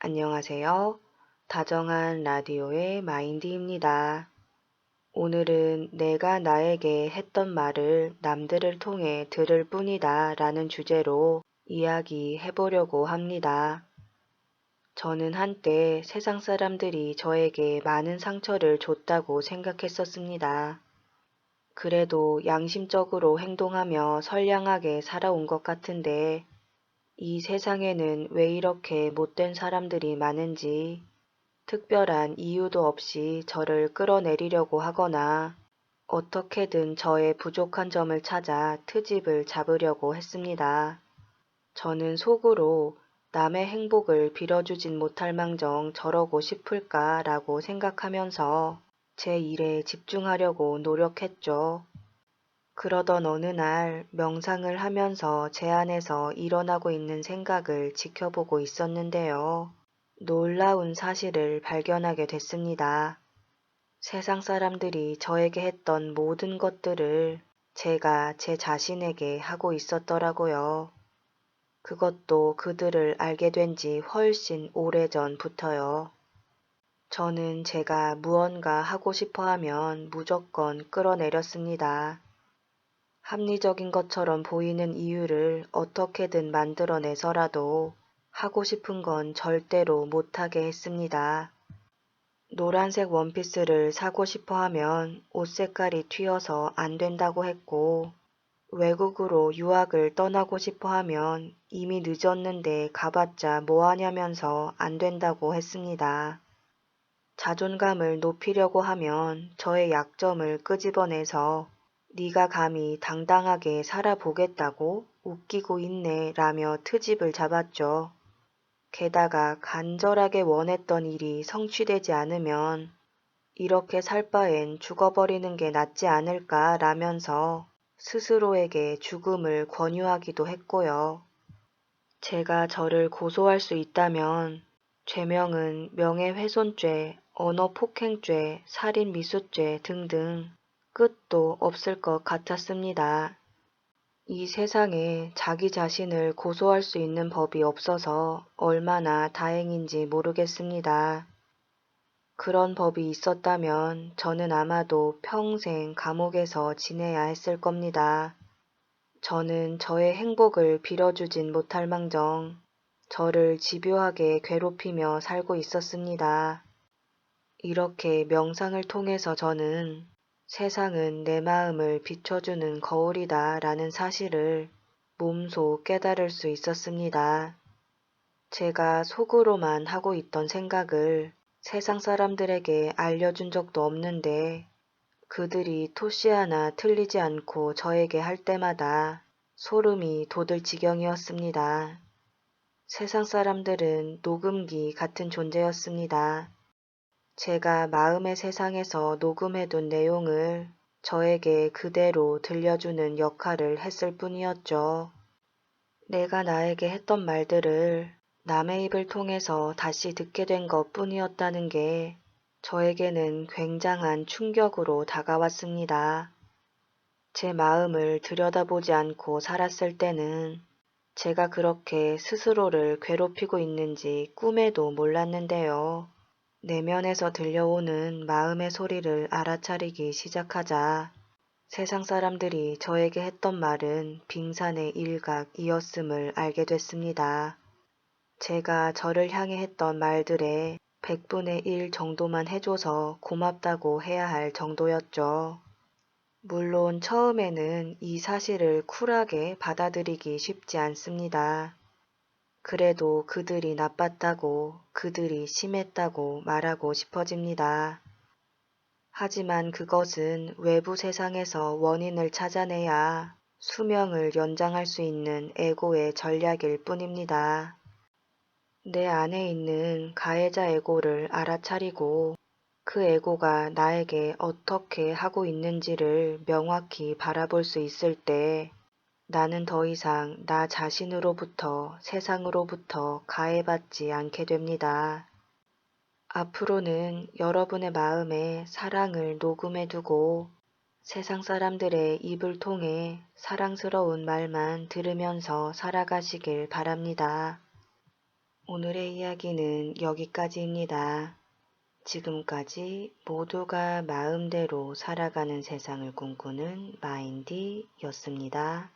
안녕하세요. 다정한 라디오의 마인드입니다. 오늘은 내가 나에게 했던 말을 남들을 통해 들을 뿐이다 라는 주제로 이야기해 보려고 합니다. 저는 한때 세상 사람들이 저에게 많은 상처를 줬다고 생각했었습니다. 그래도 양심적으로 행동하며 선량하게 살아온 것 같은데 이 세상에는 왜 이렇게 못된 사람들이 많은지 특별한 이유도 없이 저를 끌어내리려고 하거나 어떻게든 저의 부족한 점을 찾아 트집을 잡으려고 했습니다. 저는 속으로 남의 행복을 빌어주진 못할 망정 저러고 싶을까라고 생각하면서 제 일에 집중하려고 노력했죠. 그러던 어느 날 명상을 하면서 제 안에서 일어나고 있는 생각을 지켜보고 있었는데요. 놀라운 사실을 발견하게 됐습니다. 세상 사람들이 저에게 했던 모든 것들을 제가 제 자신에게 하고 있었더라고요. 그것도 그들을 알게 된 지 훨씬 오래 전부터요. 저는 제가 무언가 하고 싶어 하면 무조건 끌어내렸습니다. 합리적인 것처럼 보이는 이유를 어떻게든 만들어내서라도 하고 싶은 건 절대로 못하게 했습니다. 노란색 원피스를 사고 싶어 하면 옷 색깔이 튀어서 안 된다고 했고, 외국으로 유학을 떠나고 싶어 하면 이미 늦었는데 가봤자 뭐하냐면서 안 된다고 했습니다. 자존감을 높이려고 하면 저의 약점을 끄집어내서 네가 감히 당당하게 살아보겠다고 웃기고 있네 라며 트집을 잡았죠. 게다가 간절하게 원했던 일이 성취되지 않으면 이렇게 살 바엔 죽어버리는 게 낫지 않을까 라면서 스스로에게 죽음을 권유하기도 했고요. 제가 저를 고소할 수 있다면 죄명은 명예훼손죄, 언어폭행죄, 살인미수죄 등등 끝도 없을 것 같았습니다. 이 세상에 자기 자신을 고소할 수 있는 법이 없어서 얼마나 다행인지 모르겠습니다. 그런 법이 있었다면 저는 아마도 평생 감옥에서 지내야 했을 겁니다. 저는 저의 행복을 빌어주진 못할 망정 저를 집요하게 괴롭히며 살고 있었습니다. 이렇게 명상을 통해서 저는 세상은 내 마음을 비춰주는 거울이다 라는 사실을 몸소 깨달을 수 있었습니다. 제가 속으로만 하고 있던 생각을 세상 사람들에게 알려준 적도 없는데 그들이 토시 하나 틀리지 않고 저에게 할 때마다 소름이 돋을 지경이었습니다. 세상 사람들은 녹음기 같은 존재였습니다. 제가 마음의 세상에서 녹음해둔 내용을 저에게 그대로 들려주는 역할을 했을 뿐이었죠. 내가 나에게 했던 말들을 남의 입을 통해서 다시 듣게 된 것 뿐이었다는 게 저에게는 굉장한 충격으로 다가왔습니다. 제 마음을 들여다보지 않고 살았을 때는 제가 그렇게 스스로를 괴롭히고 있는지 꿈에도 몰랐는데요. 내면에서 들려오는 마음의 소리를 알아차리기 시작하자 세상 사람들이 저에게 했던 말은 빙산의 일각이었음을 알게 됐습니다. 제가 저를 향해 했던 말들의 100분의 1 정도만 해줘서 고맙다고 해야 할 정도였죠. 물론 처음에는 이 사실을 쿨하게 받아들이기 쉽지 않습니다. 그래도 그들이 나빴다고, 그들이 심했다고 말하고 싶어집니다. 하지만 그것은 외부 세상에서 원인을 찾아내야 수명을 연장할 수 있는 에고의 전략일 뿐입니다. 내 안에 있는 가해자 에고를 알아차리고 그 에고가 나에게 어떻게 하고 있는지를 명확히 바라볼 수 있을 때 나는 더 이상 나 자신으로부터 세상으로부터 가해받지 않게 됩니다. 앞으로는 여러분의 마음에 사랑을 녹음해 두고 세상 사람들의 입을 통해 사랑스러운 말만 들으면서 살아가시길 바랍니다. 오늘의 이야기는 여기까지입니다. 지금까지 모두가 마음대로 살아가는 세상을 꿈꾸는 마인디였습니다.